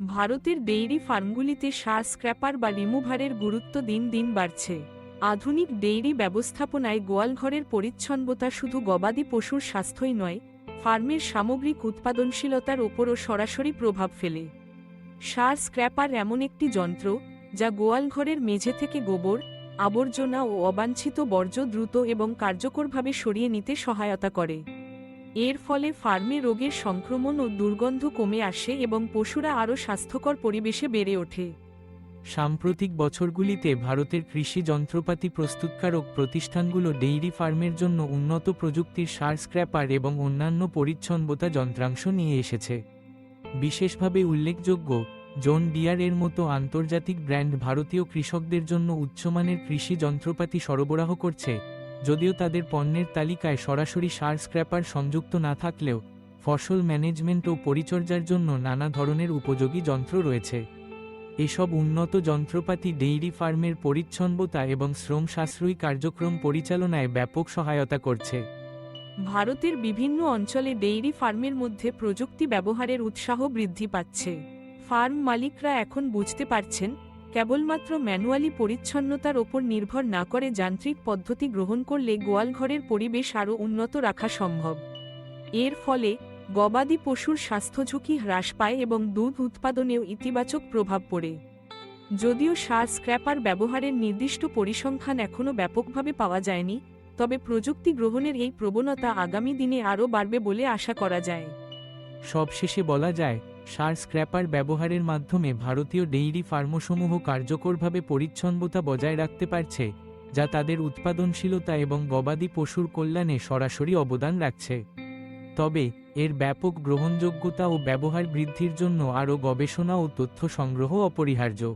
ভারতের ডেইরি ফার্মগুলিতে সার স্ক্র্যাপার বা রিমুভারের গুরুত্ব দিন দিন বাড়ছে। আধুনিক ডেইরি ব্যবস্থাপনায় গোয়ালঘরের পরিচ্ছন্নতা শুধু গবাদি পশুর স্বাস্থ্যই নয়, ফার্মের সামগ্রিক উৎপাদনশীলতার ওপরও সরাসরি প্রভাব ফেলে। সার স্ক্র্যাপার এমন একটি যন্ত্র, যা গোয়ালঘরের মেঝে থেকে গোবর, আবর্জনা ও অবাঞ্ছিত বর্জ্য দ্রুত এবং কার্যকরভাবে সরিয়ে নিতে সহায়তা করে। এর ফলে ফার্মে রোগের সংক্রমণ ও দুর্গন্ধ কমে আসে এবং পশুরা আরও স্বাস্থ্যকর পরিবেশে বেড়ে ওঠে। সাম্প্রতিক বছরগুলিতে ভারতের কৃষি যন্ত্রপাতি প্রস্তুতকারক প্রতিষ্ঠানগুলো ডেইরি ফার্মের জন্য উন্নত প্রযুক্তির সার স্ক্র্যাপার এবং অন্যান্য পরিচ্ছন্নতা যন্ত্রাংশ নিয়ে এসেছে। বিশেষভাবে উল্লেখযোগ্য, জন ডিয়ার এর মতো আন্তর্জাতিক ব্র্যান্ড ভারতীয় কৃষকদের জন্য উচ্চমানের কৃষি যন্ত্রপাতি সরবরাহ করছে যদিও তাদের পণ্যের তালিকায় সরাসরি সার স্ক্র্যাপার সংযুক্ত না থাকলেও ফসল ম্যানেজমেন্ট ও পরিচর্যার জন্য নানা ধরনের উপযোগী যন্ত্র রয়েছে। এসব উন্নত যন্ত্রপাতি ডেইরি ফার্মের পরিচ্ছন্নতা এবং শ্রম সাশ্রয়ী কার্যক্রম পরিচালনায় ব্যাপক সহায়তা করছে। ভারতের বিভিন্ন অঞ্চলে ডেইরি ফার্মের মধ্যে প্রযুক্তি ব্যবহারের উৎসাহ বৃদ্ধি পাচ্ছে। ফার্ম মালিকরা এখন বুঝতে পারছেন কেবলমাত্র ম্যানুয়ালি পরিচ্ছন্নতার ওপর নির্ভর না করে যান্ত্রিক পদ্ধতি গ্রহণ করলে গোয়ালঘরের পরিবেশ আরও উন্নত রাখা সম্ভব। এর ফলে গবাদি পশুর স্বাস্থ্য ঝুঁকি হ্রাস পায় এবং দুধ উৎপাদনেও ইতিবাচক প্রভাব পড়ে। যদিও সার স্ক্র্যাপার ব্যবহারের নির্দিষ্ট পরিসংখ্যান এখনও ব্যাপকভাবে পাওয়া যায়নি, তবে প্রযুক্তি গ্রহণের এই প্রবণতা আগামী দিনে আরও বাড়বে বলে আশা করা যায়। সবশেষে বলা যায় সার স্ক্র্যাপার ব্যবহারের মাধ্যমে ভারতীয় ডেইরি ফার্মসমূহ কার্যকরভাবে পরিচ্ছন্নতা বজায় রাখতে পারছে, যা তাদের উৎপাদনশীলতা এবং গবাদি পশুর কল্যাণে সরাসরি অবদান রাখছে। তবে, এর ব্যাপক গ্রহণযোগ্যতা ও ব্যবহার বৃদ্ধির জন্য আরও গবেষণা ও তথ্য সংগ্রহ অপরিহার্য।